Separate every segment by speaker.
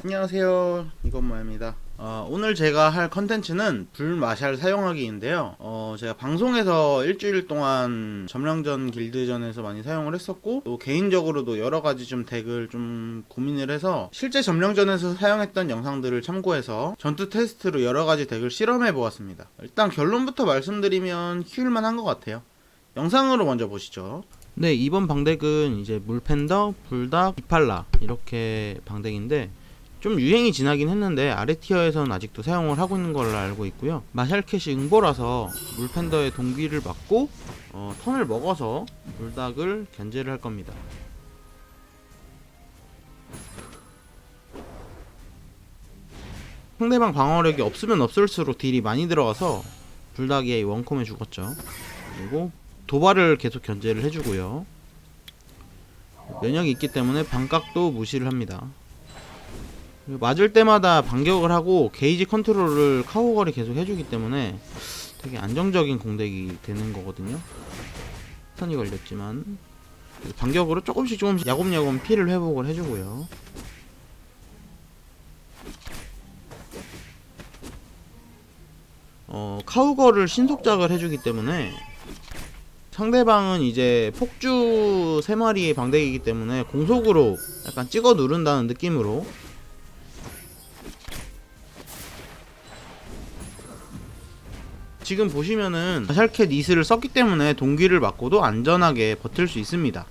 Speaker 1: 안녕하세요. 이건모입니다. 어, 오늘 제가 할 컨텐츠는 불마샬 사용하기인데요. 어, 제가 방송에서 일주일 동안 점령전 길드전에서 많이 사용을 했었고 또 개인적으로도 여러가지 좀 덱을 좀 고민을 해서 실제 점령전에서 사용했던 영상들을 참고해서 전투 테스트로 여러가지 덱을 실험해 보았습니다. 일단 결론부터 말씀드리면 키울만 한 것 같아요. 영상으로 먼저 보시죠.
Speaker 2: 네, 이번 방덱은 이제 물팬더, 불닭, 이팔라 이렇게 방덱인데 좀 유행이 지나긴 했는데 아래 티어에서는 아직도 사용을 하고 있는 걸로 알고 있고요. 마샬캣이 응보라서 물팬더의 동기를 맞고 어, 턴을 먹어서 불닭을 견제를 할 겁니다. 상대방 방어력이 없으면 없을수록 딜이 많이 들어가서 불닭이 원콤에 죽었죠. 그리고 도발을 계속 견제를 해주고요. 면역이 있기 때문에 반각도 무시를 합니다. 맞을 때마다 반격을 하고 게이지 컨트롤을 카우걸이 계속 해주기 때문에 되게 안정적인 공격이 되는 거거든요. 스턴이 걸렸지만 반격으로 조금씩 조금씩 야곱야곱 피를 회복을 해주고요. 어, 카우걸을 신속작을 해주기 때문에 상대방은 이제 폭주 3마리의 방대기이기 때문에 공속으로 약간 찍어 누른다는 느낌으로 지금 보시면은 마샬캣 이스를 썼기 때문에 동기를 맞고도 안전하게 버틸 수 있습니다.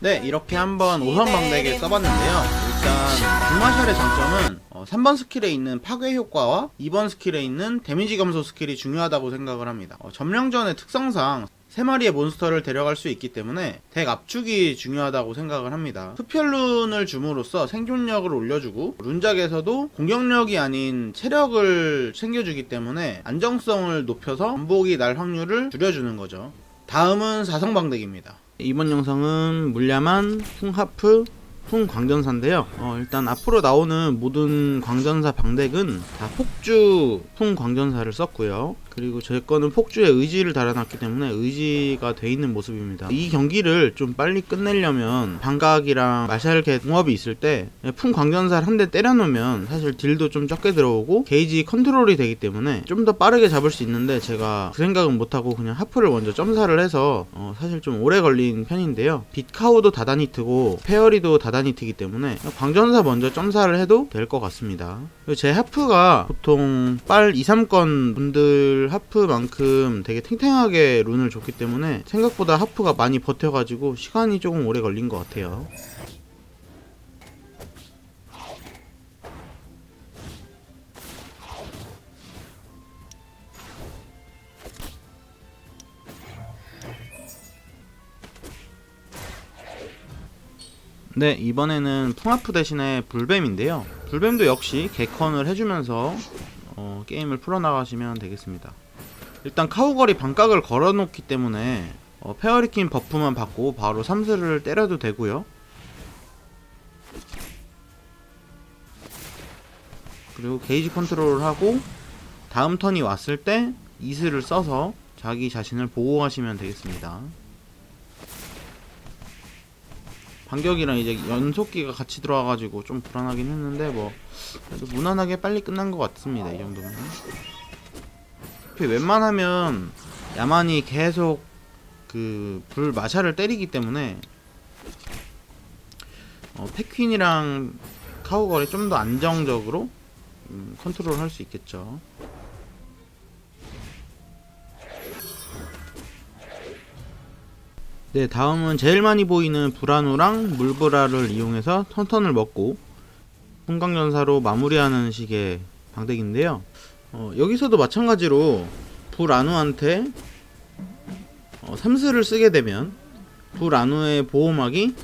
Speaker 1: 네, 이렇게 한번 5선 방대기 써봤는데요. 일단 불마샬의 장점은 어, 3번 스킬에 있는 파괴 효과와 2번 스킬에 있는 데미지 감소 스킬이 중요하다고 생각을 합니다. 어, 점령전의 특성상 3마리의 몬스터를 데려갈 수 있기 때문에 덱 압축이 중요하다고 생각을 합니다. 흡혈룬을 줌으로써 생존력을 올려주고 룬작에서도 공격력이 아닌 체력을 챙겨주기 때문에 안정성을 높여서 반복이 날 확률을 줄여주는 거죠. 다음은 사성방덱입니다.
Speaker 2: 이번 영상은 물야만, 풍하프, 풍 광전사인데요. 어, 일단 앞으로 나오는 모든 광전사 방덱은 다 폭주 풍 광전사를 썼고요. 그리고 제 거는 폭주에 의지를 달아놨기 때문에 의지가 돼 있는 모습입니다. 이 경기를 좀 빨리 끝내려면 방각이랑 마샬겟 공업이 있을 때 풍광전사를 한대 때려놓으면 사실 딜도 좀 적게 들어오고 게이지 컨트롤이 되기 때문에 좀 더 빠르게 잡을 수 있는데 제가 그 생각은 못하고 그냥 하프를 먼저 점사를 해서 어, 사실 좀 오래 걸린 편인데요. 빛카우도 다다니트고 페어리도 다다니트이기 때문에 광전사 먼저 점사를 해도 될 것 같습니다. 제 하프가 보통 빨 2, 3건 분들 하프만큼 되게 탱탱하게 룬을 줬기 때문에 생각보다 하프가 많이 버텨가지고 시간이 조금 오래 걸린 것 같아요. 네, 이번에는 풍하프 대신에 불뱀인데요. 불뱀도 역시 개컨을 해주면서 어, 게임을 풀어나가시면 되겠습니다. 일단 카우걸이 반각을 걸어놓기 때문에 어, 페어리킨 버프만 받고 바로 삼스를 때려도 되고요. 그리고 게이지 컨트롤을 하고 다음 턴이 왔을 때 이스를 써서 자기 자신을 보호하시면 되겠습니다. 반격이랑 이제 연속기가 같이 들어와가지고 좀 불안하긴 했는데 뭐 그래도 무난하게 빨리 끝난 것 같습니다 이 정도면. 웬만하면 야만이 계속 그 불 마샤를 때리기 때문에 어, 패퀸이랑 카우걸이 좀 더 안정적으로 음, 컨트롤 할 수 있겠죠 네, 다음은 제일 많이 보이는 불안우랑 물브라를 이용해서 턴턴을 먹고 풍광전사로 마무리하는 식의 방덱인데요. 어, 여기서도 마찬가지로 불안우한테 어, 삼스를 쓰게 되면 불안우의 보호막이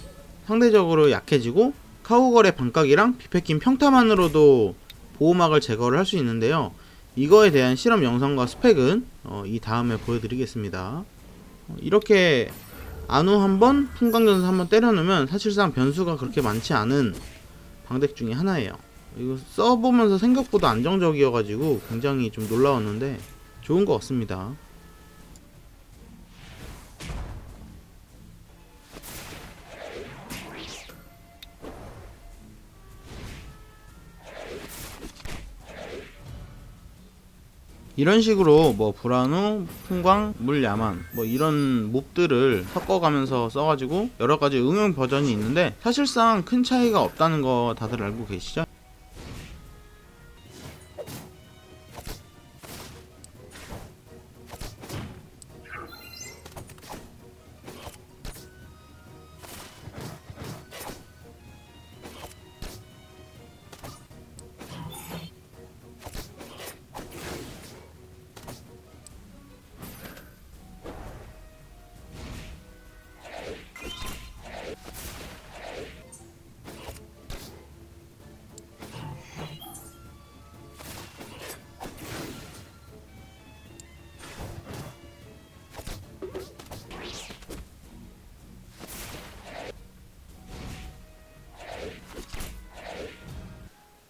Speaker 2: 상대적으로 약해지고 카우걸의 반각이랑 비패킨 평타만으로도 보호막을 제거를 할 수 있는데요. 이거에 대한 실험 영상과 스펙은 어, 이 다음에 보여드리겠습니다. 어, 이렇게 안우 한번 풍광전사 한번 때려놓으면 사실상 변수가 그렇게 많지 않은 방덱 중에 하나예요. 이거 써보면서 생각보다 안정적이어가지고 굉장히 좀 놀라웠는데 좋은 것 같습니다. 이런 식으로 뭐 불안후, 풍광, 물야만 뭐 이런 몹들을 섞어가면서 써가지고 여러 가지 응용 버전이 있는데 사실상 큰 차이가 없다는 거 다들 알고 계시죠?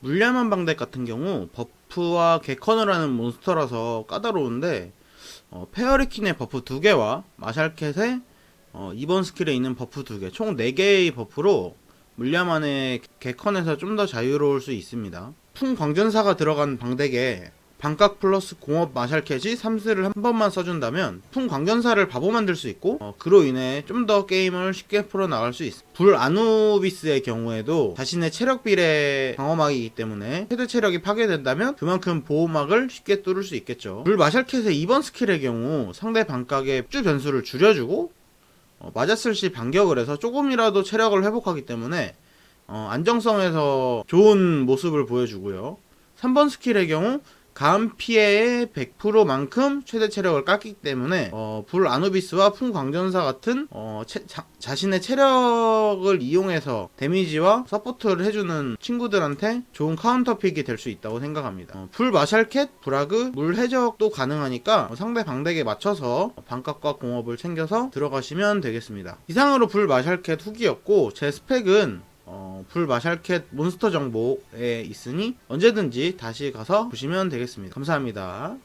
Speaker 2: 물야만 방대 같은 경우 버프와 개커너라는 몬스터라서 까다로운데 어, 페어리킨의 버프 두 개와 마샬캣의 어, 2번 스킬에 있는 버프 두 개, 총 4개의 버프로 물야만의 개컨에서 좀 더 자유로울 수 있습니다. 풍 광전사가 들어간 방덱에 반각 플러스 공업 마샬캣이 3스를 한 번만 써준다면 풍 광전사를 바보 만들 수 있고 어, 그로 인해 좀 더 게임을 쉽게 풀어나갈 수 있습니다. 불 아누비스의 경우에도 자신의 체력 비례 방어막이기 때문에 최대 체력이 파괴된다면 그만큼 보호막을 쉽게 뚫을 수 있겠죠. 불 마샬캣의 2번 스킬의 경우 상대 반각의 주 변수를 줄여주고 어, 맞았을 시 반격을 해서 조금이라도 체력을 회복하기 때문에 어, 안정성에서 좋은 모습을 보여주고요. 3번 스킬의 경우 감 피해의 100%만큼 최대 체력을 깎기 때문에 어, 불 아누비스와 풍 광전사 같은 어, 체- 자, 자신의 체력을 이용해서 데미지와 서포트를 해주는 친구들한테 좋은 카운터픽이 될 수 있다고 생각합니다. 어, 불 마샬캣, 브라그, 물 해적도 가능하니까 어, 상대 방덱에 맞춰서 반값과 공업을 챙겨서 들어가시면 되겠습니다. 이상으로 불 마샬캣 후기였고 제 스펙은 어, 불 마샬캣 몬스터 정보에 있으니 언제든지 다시 가서 보시면 되겠습니다. 감사합니다.